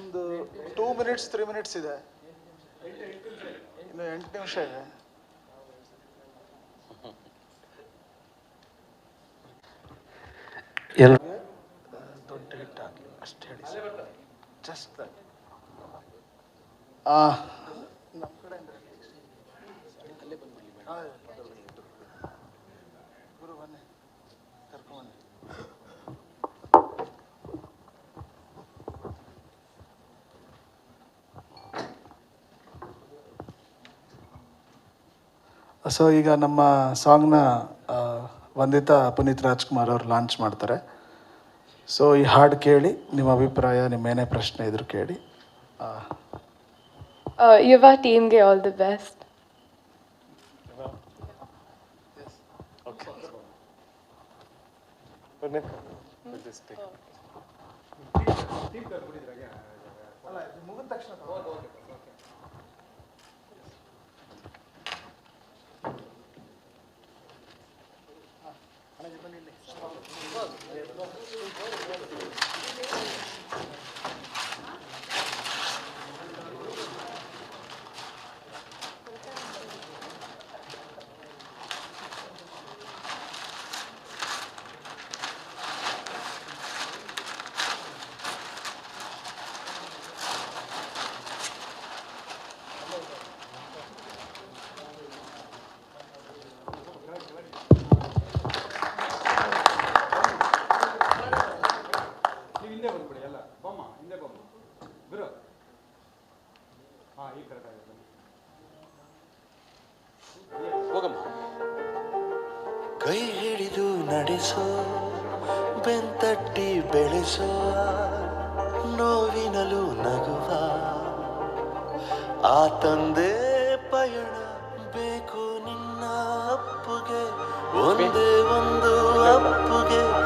ಇನ್ನೊಂದು two minutes three minutes ಇದೆ. ಇನ್ನು ಎಂಟು ನಿಮಿಷ ಇದೆ. ದೊಡ್ಡ ಹಿಟ್ ಆಗಲಿ ಅಷ್ಟು ಹೇಳಿ ಜಸ್ಟ್ ನಮ್ಮ ಕಡೆ ಅಲ್ಲೇ ಬಂದ್ಬಿಡಿ ಗುರು ಬನ್ನಿ. ಸೊ ಈಗ ನಮ್ಮ ಸಾಂಗ್ನ ವಂದಿತಾ ಪುನೀತ್ ರಾಜ್ಕುಮಾರ್ ಅವರು ಲಾಂಚ್ ಮಾಡ್ತಾರೆ. ಸೊ ಈ ಹಾಡು ಕೇಳಿ ನಿಮ್ಮ ಅಭಿಪ್ರಾಯ ನಿಮ್ಮ ಏನೇ ಪ್ರಶ್ನೆ ಇದ್ರು ಕೇಳಿ. ಆ, Uh, ಯುವ ಟೀಮ್ಗೆ all the best ಕೈ ಹಿಡಿದು ನಡೆಸೋ, ಬೆಂತಟ್ಟಿ ಬೆಳೆಸೋ, ನೋವಿನಲು ನಗುವ. ಆ ತಂದೆ ಪಯಣ ಬೇಕು ನಿನ್ನ ಅಪ್ಪುಗೆ, ಒಂದೇ ಒಂದು ಅಪ್ಪುಗೆ